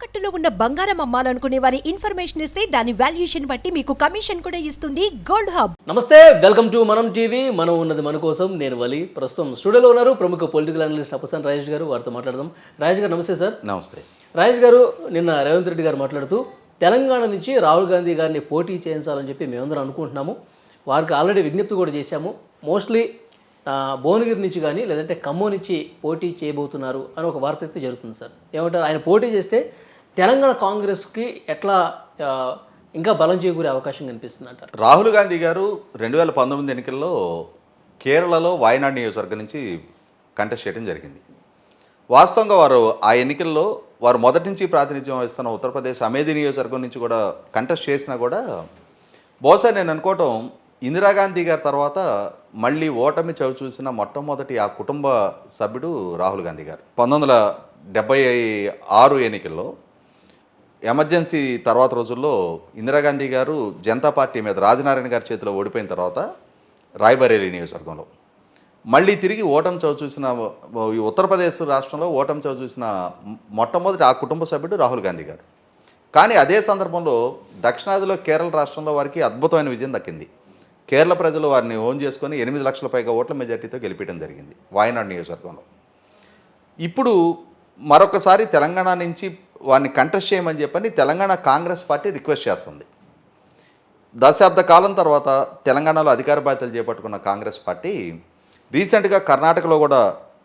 తాకట్టులో ఉన్న బంగారం అమ్మాలనుకునే వారి ఇన్ఫర్మేషన్ ఇస్తే దాని వాల్యుయేషన్ బట్టి మీకు కమిషన్ కూడా ఇస్తుంది గోల్డ్ హబ్. నమస్తే వెల్కమ్ టు మనం టీవీ. మనం ఉన్నది మన కోసం నేను వలి. ప్రస్తుతం స్టూడియోలో ఉన్నారు ప్రముఖ పొలిటికల్ అనలిస్ట్ అపసన్ రాజేష్ గారు వారితో మాట్లాడదాం. రాజేష్ గారు నమస్తే సార్. నమస్తే. రాజేష్ గారు నిన్న రేవంత్ రెడ్డి గారు మాట్లాడుతూ తెలంగాణ నుంచి రాహుల్ గాంధీ గారిని పోటీ చేయించాలని చెప్పి మేమందరం అనుకుంటున్నాము. వారికి ఆల్రెడీ విజ్ఞప్తి కూడా చేశాము. మోస్ట్లీ భువనగిరి నుంచి కానీ లేదంటే ఖమ్మం నుంచి పోటీ చేయబోతున్నారు అని ఒక వార్త అయితే జరుగుతుంది సార్. ఏమంటారు? ఆయన పోటీ చేస్తే తెలంగాణ కాంగ్రెస్కి ఎట్లా ఇంకా బలం చేకూరే అవకాశం కనిపిస్తుందంట? రాహుల్ గాంధీ గారు రెండు వేల పంతొమ్మిది ఎన్నికల్లో కేరళలో వాయనాడ్ నియోజకవర్గం నుంచి కంటెస్ట్ చేయడం జరిగింది. వాస్తవంగా వారు ఆ ఎన్నికల్లో వారు మొదటి నుంచి ప్రాతినిధ్యం వహిస్తున్న ఉత్తరప్రదేశ్ అమేధి నియోజకవర్గం నుంచి కూడా కంటెస్ట్ చేసినా కూడా బహుశా నేను అనుకోవటం ఇందిరాగాంధీ గారి తర్వాత మళ్ళీ ఓటమి చవి చూసిన మొట్టమొదటి ఆ కుటుంబ సభ్యుడు రాహుల్ గాంధీ గారు. పంతొమ్మిది వందల డెబ్బై ఆరు ఎన్నికల్లో ఎమర్జెన్సీ తర్వాత రోజుల్లో ఇందిరాగాంధీ గారు జనతా పార్టీ మీద రాజనారాయణ గారి చేతిలో ఓడిపోయిన తర్వాత రాయ్బరేలీ నియోజకవర్గంలో. మళ్ళీ తిరిగి ఓటమి చవి చూసిన ఈ ఉత్తరప్రదేశ్ రాష్ట్రంలో ఓటమి చవి చూసిన మొట్టమొదటి ఆ కుటుంబ సభ్యుడు రాహుల్ గాంధీ గారు. కానీ అదే సందర్భంలో దక్షిణాదిలో కేరళ రాష్ట్రంలో వారికి అద్భుతమైన విజయం దక్కింది. కేరళ ప్రజలు వారిని ఓన్ చేసుకొని ఎనిమిది లక్షల పైగా ఓట్ల మెజార్టీతో గెలిపించడం జరిగింది వాయనాడు నియోజకవర్గంలో. ఇప్పుడు మరొకసారి తెలంగాణ నుంచి వారిని కంటెస్ట్ చేయమని చెప్పని తెలంగాణ కాంగ్రెస్ పార్టీ రిక్వెస్ట్ చేస్తుంది. దశాబ్ద కాలం తర్వాత తెలంగాణలో అధికార బాధ్యతలు చేపట్టుకున్న కాంగ్రెస్ పార్టీ రీసెంట్గా కర్ణాటకలో కూడా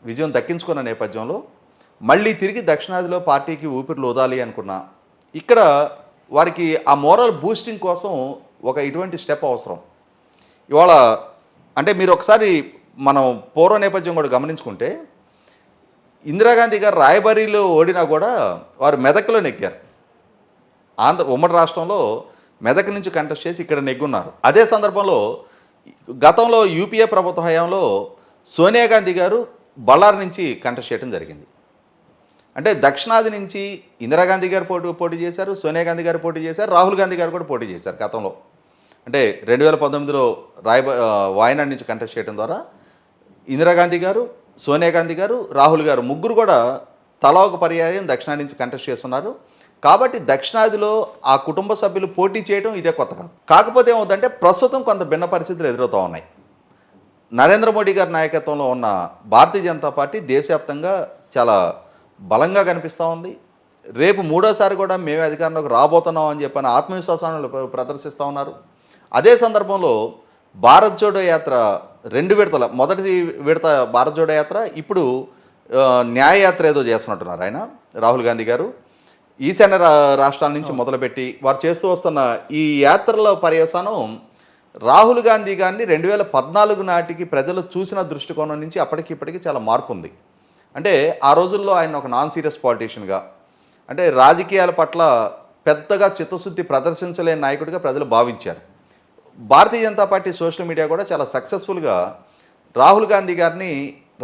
విజయం దక్కించుకున్న నేపథ్యంలో మళ్ళీ తిరిగి దక్షిణాదిలో పార్టీకి ఊపిరి లోదాలి అనుకున్న ఇక్కడ వారికి ఆ మోరల్ బూస్టింగ్ కోసం ఒక ఇటువంటి స్టెప్ అవసరం. ఇవాళ అంటే మీరు ఒకసారి మనం పూర్వ నేపథ్యం కూడా గమనించుకుంటే ఇందిరాగాంధీ గారు రాయబరీలో ఓడినా కూడా వారు మెదక్లో నెగ్గారు. ఆంధ్ర ఉమ్మడి రాష్ట్రంలో మెదక్ నుంచి కంటెస్ట్ చేసి ఇక్కడ నెగ్గున్నారు. అదే సందర్భంలో గతంలో యూపీఏ ప్రభుత్వ హయాంలో సోనియా గాంధీ గారు బళ్ళారి నుంచి కంటెస్ట్ చేయడం జరిగింది. అంటే దక్షిణాది నుంచి ఇందిరాగాంధీ గారు పోటీ పోటీ చేశారు సోనియా గాంధీ గారు పోటీ చేశారు రాహుల్ గాంధీ గారు కూడా పోటీ చేశారు గతంలో. అంటే రెండు వేల పంతొమ్మిదిలో రాయబ ఆ, వాయనాడ్ నుంచి కంటెస్ట్ చేయడం ద్వారా ఇందిరాగాంధీ గారు సోనియా గాంధీ గారు రాహుల్ గారు ముగ్గురు కూడా తలా ఒక పర్యాయం దక్షిణాది నుంచి కంటెస్ట్ చేస్తున్నారు. కాబట్టి దక్షిణాదిలో ఆ కుటుంబ సభ్యులు పోటీ చేయడం ఇదే కొత్త కాదు. కాకపోతే ఏమవుతుందంటే ప్రస్తుతం కొంత భిన్న పరిస్థితులు ఎదురవుతూ ఉన్నాయి. నరేంద్ర మోడీ గారి నాయకత్వంలో ఉన్న భారతీయ జనతా పార్టీ దేశవ్యాప్తంగా చాలా బలంగా కనిపిస్తూ ఉంది. రేపు మూడోసారి కూడా మేమే అధికారంలోకి రాబోతున్నాం అని చెప్పని ఆత్మవిశ్వాసాన్ని ప్రదర్శిస్తూ ఉన్నారు. అదే సందర్భంలో భారత్ జోడో యాత్ర రెండు విడతల మొదటి విడత భారత్ జోడో యాత్ర ఇప్పుడు ఆ, న్యాయ యాత్ర ఏదో చేస్తున్నట్టున్నారు ఆయన రాహుల్ గాంధీ గారు. ఈశాన్య రా- రాష్ట్రాల నుంచి మొదలుపెట్టి వారు చేస్తూ వస్తున్న ఈ యాత్రల పర్యవసానం రాహుల్ గాంధీ గారిని రెండు వేల పద్నాలుగు నాటికి ప్రజలు చూసిన దృష్టికోణం నుంచి అప్పటికి ఇప్పటికి చాలా మార్పు ఉంది అంటే ఆ రోజుల్లో ఆయన ఒక నాన్ సీరియస్ పాలిటీషియన్గా అంటే రాజకీయాల పట్ల పెద్దగా చిత్తశుద్ధి ప్రదర్శించలేని నాయకుడిగా ప్రజలు భావించారు. Bharatiya Janata party social media కూడా చాలా సక్సెస్ఫుల్గా రాహుల్ గాంధీ గారిని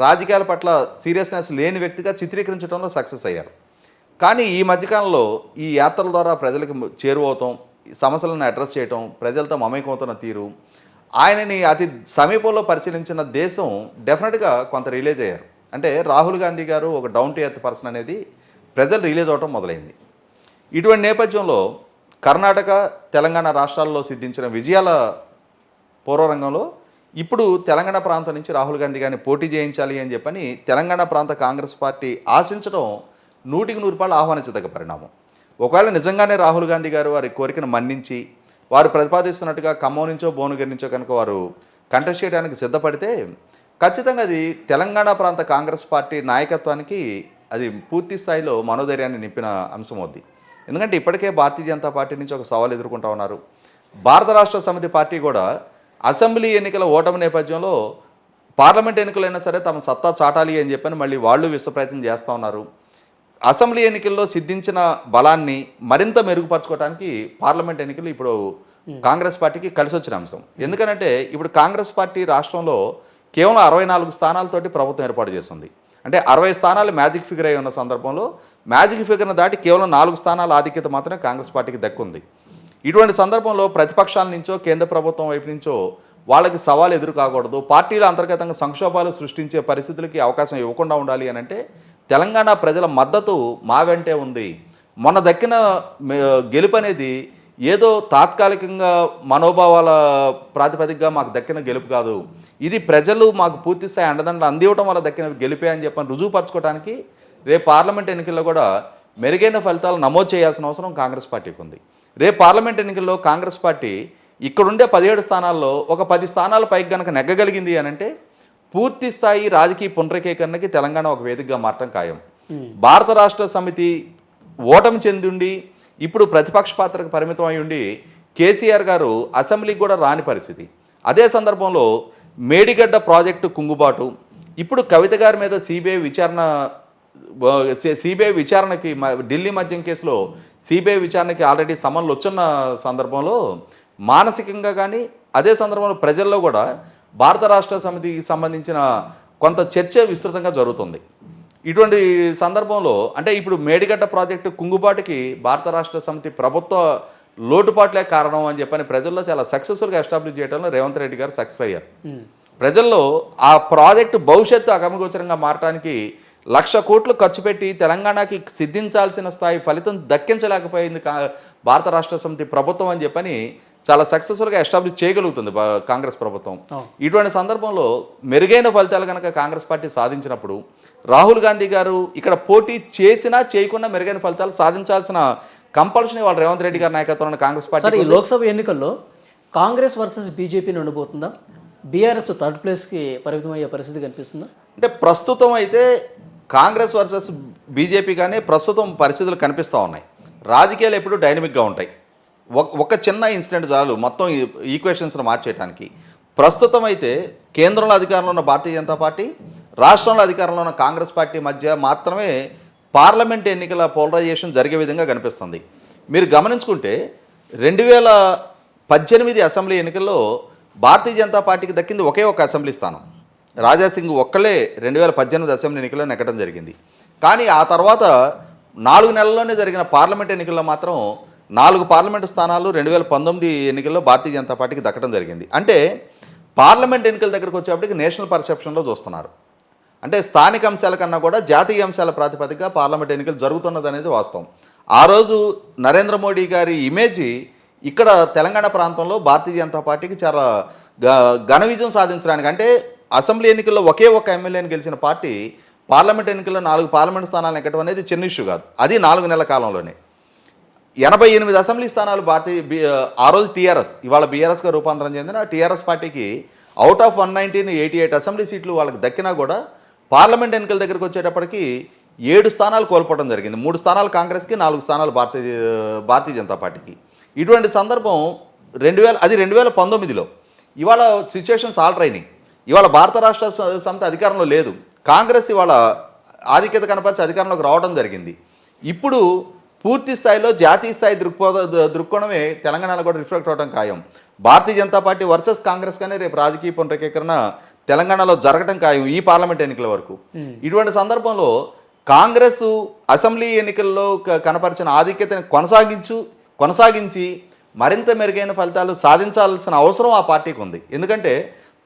రాజకీయాల పట్ల సీరియస్నెస్ లేని వ్యక్తిగా చిత్రీకరించడంలో సక్సెస్ అయ్యారు. కానీ ఈ మధ్యకాలంలో ఈ యాత్రల ద్వారా ప్రజలకు చేరువవుతాం సమస్యలను అడ్రస్ చేయటం ప్రజలతో మమేకమవుతున్న తీరు ఆయనని అతి సమీపంలో పరిశీలించిన దేశం డెఫినెట్గా కొంత రిలీజ్ అయ్యారు. అంటే రాహుల్ గాంధీ గారు ఒక డౌన్ టు ఎర్త్ పర్సన్ అనేది ప్రజలు రిలీజ్ అవటం మొదలైంది. ఇటువంటి నేపథ్యంలో కర్ణాటక తెలంగాణ రాష్ట్రాల్లో సిద్ధించిన విజయాల పూర్వరంగంలో ఇప్పుడు తెలంగాణ ప్రాంతం నుంచి రాహుల్ గాంధీ గారిని పోటీ చేయించాలి అని చెప్పని తెలంగాణ ప్రాంత కాంగ్రెస్ పార్టీ ఆశించడం నూటికి నూరు రూపాయలు ఆహ్వానించదగ్గ పరిణామం. ఒకవేళ నిజంగానే రాహుల్ గాంధీ గారు వారి కోరికను మన్నించి వారు ప్రతిపాదిస్తున్నట్టుగా ఖమ్మం నుంచో భువనగిరి నుంచో కనుక వారు కంటెస్ట్ చేయడానికి సిద్ధపడితే ఖచ్చితంగా అది తెలంగాణ ప్రాంత కాంగ్రెస్ పార్టీ నాయకత్వానికి అది పూర్తి స్థాయిలో మనోధైర్యాన్ని నింపిన అంశం అవుద్ది ఎందుకంటే ఇప్పటికే భారతీయ జనతా పార్టీ నుంచి ఒక సవాల్ ఎదుర్కొంటా ఉన్నారు. భారత రాష్ట్ర సమితి పార్టీ కూడా అసెంబ్లీ ఎన్నికల ఓటమి నేపథ్యంలో పార్లమెంట్ ఎన్నికలైనా సరే తమ సత్తా చాటాలి అని చెప్పని మళ్ళీ వాళ్ళు విశ్వ ప్రయత్నం చేస్తూ ఉన్నారు. అసెంబ్లీ ఎన్నికల్లో సిద్ధించిన బలాన్ని మరింత మెరుగుపరచుకోవడానికి పార్లమెంట్ ఎన్నికలు ఇప్పుడు కాంగ్రెస్ పార్టీకి కలిసి వచ్చిన అంశం. ఎందుకనంటే ఇప్పుడు కాంగ్రెస్ పార్టీ రాష్ట్రంలో కేవలం అరవై నాలుగు స్థానాలతోటి ప్రభుత్వం ఏర్పాటు చేస్తుంది. అంటే అరవై స్థానాలు మ్యాజిక్ ఫిగర్ అయి ఉన్న సందర్భంలో మ్యాజిక్ ఫిగర్ను దాటి కేవలం నాలుగు స్థానాల ఆధిక్యత మాత్రమే కాంగ్రెస్ పార్టీకి దక్కుంది. ఇటువంటి సందర్భంలో ప్రతిపక్షాల నుంచో కేంద్ర ప్రభుత్వం వైపు నుంచో వాళ్ళకి సవాల్ ఎదురు కాకూడదు. పార్టీల అంతర్గతంగా సంక్షోభాలు సృష్టించే పరిస్థితులకి అవకాశం ఇవ్వకుండా ఉండాలి అని అంటే తెలంగాణ ప్రజల మద్దతు మా వెంటే ఉంది. మొన్న దక్కిన గెలుపు అనేది ఏదో తాత్కాలికంగా మనోభావాల ప్రాతిపదికగా మాకు దక్కిన గెలుపు కాదు. ఇది ప్రజలు మాకు పూర్తిస్థాయి అండదండలు అందివటం వల్ల దక్కిన గెలిపే అని చెప్పని రుజువుపరచుకోవడానికి రేపు పార్లమెంట్ ఎన్నికల్లో కూడా మెరుగైన ఫలితాలు నమోదు చేయాల్సిన అవసరం కాంగ్రెస్ పార్టీకి ఉంది. రేపు పార్లమెంట్ ఎన్నికల్లో కాంగ్రెస్ పార్టీ ఇక్కడుండే పదిహేడు స్థానాల్లో ఒక పది స్థానాల పైకి గనక నెగ్గగలిగింది అని అంటే పూర్తి స్థాయి రాజకీయ పునరేకీకరణకి తెలంగాణ ఒక వేదికగా మారటం ఖాయం. భారత రాష్ట్ర సమితి ఓటమి చెందిండి ఇప్పుడు ప్రతిపక్ష పాత్రకు పరిమితం అయి ఉండి కేసీఆర్ గారు అసెంబ్లీకి కూడా రాని పరిస్థితి. అదే సందర్భంలో మేడిగడ్డ ప్రాజెక్టు కుంగుబాటు ఇప్పుడు కవిత గారి మీద సిబిఐ విచారణ సిబిఐ విచారణకి ఢిల్లీ మద్యం కేసులో సిబిఐ విచారణకి ఆల్రెడీ సమన్లు వచ్చున్న సందర్భంలో మానసికంగా కానీ అదే సందర్భంలో ప్రజల్లో కూడా భారత రాష్ట్ర సమితికి సంబంధించిన కొంత చర్చ విస్తృతంగా జరుగుతుంది. ఇటువంటి సందర్భంలో అంటే ఇప్పుడు మేడిగడ్డ ప్రాజెక్టు కుంగుబాటుకి భారత రాష్ట్ర సమితి ప్రభుత్వ లోటుపాట్లే కారణం అని చెప్పని ప్రజల్లో చాలా సక్సెస్ఫుల్గా ఎస్టాబ్లిష్ చేయడంలో రేవంత్ రెడ్డి గారు సక్సెస్ అయ్యారు. ప్రజల్లో ఆ ప్రాజెక్టు భవిష్యత్తు అగమగోచరంగా మారడానికి లక్ష కోట్లు ఖర్చు పెట్టి తెలంగాణకి సిద్ధించాల్సిన స్థాయి ఫలితం దక్కించలేకపోయింది భారత రాష్ట్ర సమితి ప్రభుత్వం అని చెప్పని చాలా సక్సెస్ఫుల్గా ఎస్టాబ్లిష్ చేయగలుగుతుంది కాంగ్రెస్ ప్రభుత్వం. ఇటువంటి సందర్భంలో మెరుగైన ఫలితాలు కనుక కాంగ్రెస్ పార్టీ సాధించినప్పుడు రాహుల్ గాంధీ గారు ఇక్కడ పోటీ చేసినా చేయకుండా మెరుగైన ఫలితాలు సాధించాల్సిన కంపల్షన్ వాళ్ళు రేవంత్ రెడ్డి గారి నాయకత్వంలో కాంగ్రెస్ పార్టీ ఈ లోక్సభ ఎన్నికల్లో కాంగ్రెస్ వర్సెస్ బీజేపీని ఉండబోతుందా? బీఆర్ఎస్ థర్డ్ ప్లేస్కి పరిమితం అయ్యే పరిస్థితి కనిపిస్తుందా? అంటే ప్రస్తుతం అయితే కాంగ్రెస్ వర్సెస్ బీజేపీ కానీ ప్రస్తుతం పరిస్థితులు కనిపిస్తూ ఉన్నాయి. రాజకీయాలు ఎప్పుడు డైనమిక్గా ఉంటాయి. ఒక ఒక చిన్న ఇన్సిడెంట్ చాలు మొత్తం ఈక్వేషన్స్ను మార్చేయడానికి ప్రస్తుతం అయితే కేంద్రంలో అధికారంలో ఉన్న భారతీయ జనతా పార్టీ రాష్ట్రంలో అధికారంలో ఉన్న కాంగ్రెస్ పార్టీ మధ్య మాత్రమే పార్లమెంట్ ఎన్నికల పోలరైజేషన్ జరిగే విధంగా కనిపిస్తుంది. మీరు గమనించుకుంటే రెండు వేల పద్దెనిమిది అసెంబ్లీ ఎన్నికల్లో భారతీయ జనతా పార్టీకి దక్కింది ఒకే ఒక అసెంబ్లీ స్థానం. రాజాసింగ్ ఒక్కలే రెండు వేల పద్దెనిమిది అసెంబ్లీ ఎన్నికల్లో నెగ్గడం జరిగింది. కానీ ఆ తర్వాత నాలుగు నెలల్లోనే జరిగిన పార్లమెంట్ ఎన్నికల్లో మాత్రం నాలుగు పార్లమెంటు స్థానాలు రెండు వేల పంతొమ్మిది ఎన్నికల్లో భారతీయ జనతా పార్టీకి దక్కడం జరిగింది. అంటే పార్లమెంట్ ఎన్నికల దగ్గరకు వచ్చేప్పటికి నేషనల్ పర్సెప్షన్లో చూస్తున్నారు. అంటే స్థానిక అంశాల కన్నా కూడా జాతీయ అంశాల ప్రాతిపదికగా పార్లమెంట్ ఎన్నికలు జరుగుతున్నది అనేది వాస్తవం. ఆ రోజు నరేంద్ర మోడీ గారి ఇమేజ్ ఇక్కడ తెలంగాణ ప్రాంతంలో భారతీయ జనతా పార్టీకి చాలా ఘన విజయం సాధించడానికి అంటే అసెంబ్లీ ఎన్నికల్లో ఒకే ఒక ఎమ్మెల్యేని గెలిచిన పార్టీ పార్లమెంట్ ఎన్నికల్లో నాలుగు పార్లమెంట్ స్థానాలు ఎక్కడం అనేది చిన్న ఇష్యూ కాదు. అది నాలుగు నెలల కాలంలోనే. ఎనభై ఎనిమిది అసెంబ్లీ స్థానాలు భారతీయ బి- ఆ రోజు టీఆర్ఎస్ ఇవాళ బీఆర్ఎస్గా రూపాంతరం చెందిన టీఆర్ఎస్ పార్టీకి out of one nineteen eighty eight assembly సీట్లు వాళ్ళకి దక్కినా కూడా పార్లమెంట్ ఎన్నికల దగ్గరికి వచ్చేటప్పటికి ఏడు స్థానాలు కోల్పోవడం జరిగింది. మూడు స్థానాలు కాంగ్రెస్కి నాలుగు స్థానాలు భారతీయ భారతీయ జనతా పార్టీకి. ఇటువంటి సందర్భం రెండు వేల అది రెండు వేల పంతొమ్మిదిలో. ఇవాళ సిచ్యువేషన్స్ ఆల్ ట్రైనింగ్ ఇవాళ భారత రాష్ట్ర సమితి అధికారంలో లేదు. కాంగ్రెస్ ఇవాళ ఆధిక్యత కనపరిచి అధికారంలోకి రావడం జరిగింది. ఇప్పుడు పూర్తి స్థాయిలో జాతీయ స్థాయి దృక్పథ దృక్కోణమే తెలంగాణలో కూడా రిఫ్లెక్ట్ అవడం ఖాయం. భారతీయ జనతా పార్టీ వర్సెస్ కాంగ్రెస్ కానీ రేపు రాజకీయ పునరేకీకరణ తెలంగాణలో జరగటం ఖాయం ఈ పార్లమెంట్ ఎన్నికల వరకు. ఇటువంటి సందర్భంలో కాంగ్రెస్ అసెంబ్లీ ఎన్నికల్లో కనపరిచిన ఆధిక్యతను కొనసాగించు కొనసాగించి మరింత మెరుగైన ఫలితాలు సాధించాల్సిన అవసరం ఆ పార్టీకి ఉంది. ఎందుకంటే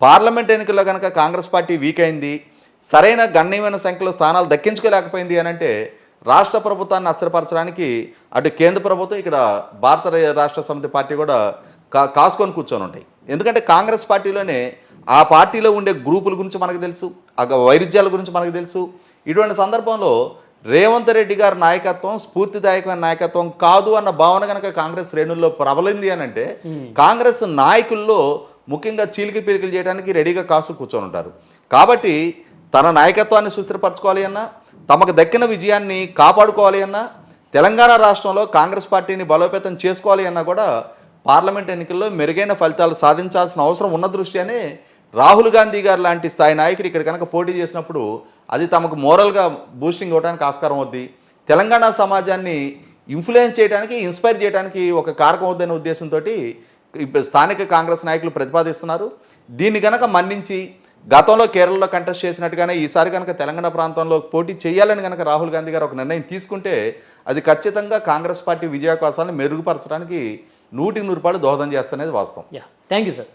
పార్లమెంట్ ఎన్నికల్లో కనుక కాంగ్రెస్ పార్టీ వీక్ అయింది సరైన గణనీయమైన సంఖ్యలో స్థానాలు దక్కించుకోలేకపోయింది అని అంటే రాష్ట్ర ప్రభుత్వాన్ని అస్థిరపరచడానికి అటు కేంద్ర ప్రభుత్వం ఇక్కడ భారత రాష్ట్ర సమితి పార్టీ కూడా కా కాసుకొని కూర్చొని ఉంటాయి. ఎందుకంటే కాంగ్రెస్ పార్టీలోనే ఆ పార్టీలో ఉండే గ్రూపుల గురించి మనకు తెలుసు ఆ వైరుధ్యాల గురించి మనకు తెలుసు. ఇటువంటి సందర్భంలో రేవంత్ రెడ్డి గారి నాయకత్వం స్ఫూర్తిదాయకమైన నాయకత్వం కాదు అన్న భావన కనుక కాంగ్రెస్ శ్రేణుల్లో ప్రబలింది అని అంటే కాంగ్రెస్ నాయకుల్లో ముఖ్యంగా చీలికి పీలికలు చేయడానికి రెడీగా కాసు కూర్చొని ఉంటారు. కాబట్టి తన నాయకత్వాన్ని సుస్థిరపరచుకోవాలి అన్నా తమకు దక్కిన విజయాన్ని కాపాడుకోవాలి అన్నా తెలంగాణ రాష్ట్రంలో కాంగ్రెస్ పార్టీని బలోపేతం చేసుకోవాలి అన్నా కూడా పార్లమెంట్ ఎన్నికల్లో మెరుగైన ఫలితాలు సాధించాల్సిన అవసరం ఉన్న దృష్ట్యానే రాహుల్ గాంధీ గారు లాంటి స్థాయి నాయకుడు ఇక్కడ కనుక పోటీ చేసినప్పుడు అది తమకు మోరల్గా బూస్టింగ్ ఇవ్వడానికి ఆస్కారం అవుద్ది. తెలంగాణ సమాజాన్ని ఇన్ఫ్లుయెన్స్ చేయడానికి ఇన్స్పైర్ చేయడానికి ఒక కారకం అవుద్దనే ఉద్దేశంతో స్థానిక కాంగ్రెస్ నాయకులు ప్రతిపాదిస్తున్నారు. దీన్ని కనుక మన్నించి గతంలో కేరళలో కంటెస్ట్ చేసినట్టుగానే ఈసారి కనుక తెలంగాణ ప్రాంతంలో పోటీ చేయాలని కనుక రాహుల్ గాంధీ గారు ఒక నిర్ణయం తీసుకుంటే అది ఖచ్చితంగా కాంగ్రెస్ పార్టీ విజయావకాశాలను మెరుగుపరచడానికి నూటికి నూరు రూపాయలు దోహదం చేస్తనేది వాస్తవం. Yeah thank you sir.